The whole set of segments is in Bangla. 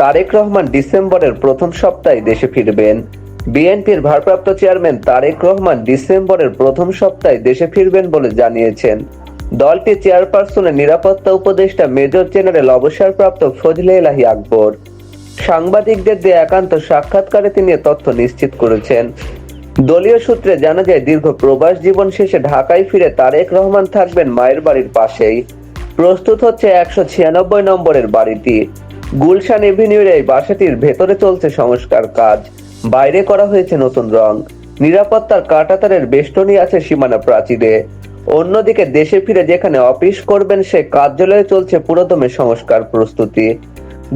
তারেক রহমান ডিসেম্বরের প্রথম সপ্তাহে দেশে ফিরবেন। বিএনপির ভারপ্রাপ্ত চেয়ারম্যান তারেক রহমান ডিসেম্বরের প্রথম সপ্তাহে দেশে ফিরবেন বলে জানিয়েছেন। দলটির চেয়ারপারসনের নিরাপত্তা উপদেষ্টা মেজর জেনারেল অবসরপ্রাপ্ত ফজলে এলাহি আকবর। সাংবাদিকদের দিয়ে একান্ত সাক্ষাৎকারে তিনি তথ্য নিশ্চিত করেছেন। দলীয় সূত্রে জানা যায়, দীর্ঘ প্রবাস জীবন শেষে ঢাকায় ফিরে তারেক রহমান থাকবেন মায়ের বাড়ির পাশেই। প্রস্তুত হচ্ছে একশো ছিয়ানব্বই নম্বরের বাড়িটি। গুলশান এভিনিউর এই বাসাটির ভেতরে চলছে সংস্কার কাজ। বাইরে করা হয়েছে নতুন রং। নিরাপত্তার কাটাতারের বেষ্টনী আছে সীমানা প্রাচীরে। অন্যদিকে দেশে ফিরে যেখানে অফিস করবেন সে কার্যালয়ে চলছে পুরোদমে সংস্কার প্রস্তুতি।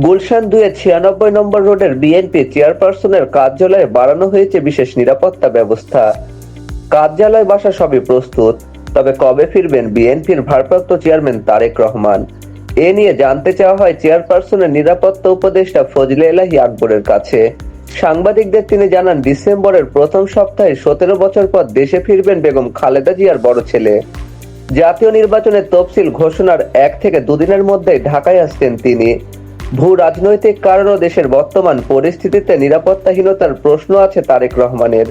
গুলশান দুয়ে ছিয়ানব্বই নম্বর রোডের বিএনপি চেয়ারপারসনের কার্যালয়ে বাড়ানো হয়েছে বিশেষ নিরাপত্তা ব্যবস্থা। কার্যালয় বাসা সবই প্রস্তুত, তবে কবে ফিরবেন বিএনপির ভারপ্রাপ্ত চেয়ারম্যান তারেক রহমান? এ নিয়ে জানতে চাওয়া হয় চেয়ারপারসনের নিরাপত্তা উপদেষ্টা ফজলে এলাহি আকবরের কাছে। সাংবাদিকদের তিনি জানান, ডিসেম্বরের প্রথম সপ্তাহে সতেরো বছর পর দেশে ফিরবেন বেগম খালেদা জিয়ার বড় ছেলে। জাতীয় নির্বাচনের তফসিল ঘোষণার এক থেকে দুদিনের মধ্যেই ঢাকায় আসতেন তিনি। ভূ রাজনৈতিক কারণও দেশের বর্তমান পরিস্থিতিতে নিরাপত্তাহীনতার প্রশ্ন আছে তারেক রহমানের।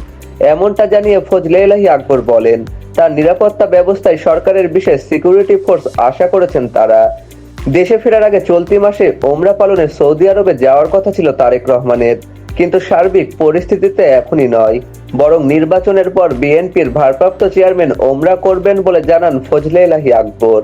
এমনটা জানিয়ে ফজলে এলাহি আকবর বলেন, তার নিরাপত্তা ব্যবস্থায় সরকারের বিশেষ সিকিউরিটি ফোর্স আশা করেছেন তারা। দেশে ফেরার আগে চলতি মাসে ওমরা পালনে সৌদি আরবে যাওয়ার কথা ছিল তারেক রহমানের। কিন্তু সার্বিক পরিস্থিতিতে এখনই নয়। বরং নির্বাচনের পর বিএনপির ভারপ্রাপ্ত চেয়ারম্যান ওমরা করবেন বলে জানান ফজলে এলাহি আকবর।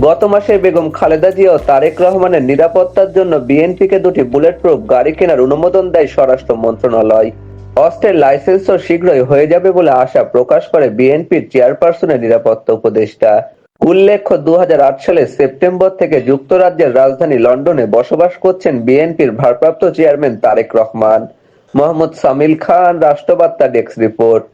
গত মাসে বেগম খালেদা জিয়া তারেক রহমানের নিরাপত্তার জন্য বিএনপিকে দুটি বুলেট প্রুফ গাড়ি কেনার অনুমোদন দেয় স্বরাষ্ট্র মন্ত্রণালয়। অস্ত্রের লাইসেন্সও শীঘ্রই হয়ে যাবে বলে আশা প্রকাশ করে বিএনপির চেয়ারপারসনের নিরাপত্তা উপদেষ্টা। উল্লেখ্য দু হাজার আট সালের সেপ্টেম্বর থেকে যুক্তরাজ্যের রাজধানী লন্ডনে বসবাস করছেন বিএনপির ভারপ্রাপ্ত চেয়ারম্যান তারেক রহমান। মোহাম্মদ সামিল খান, রাষ্ট্রবার্তা ডেস্ক রিপোর্ট।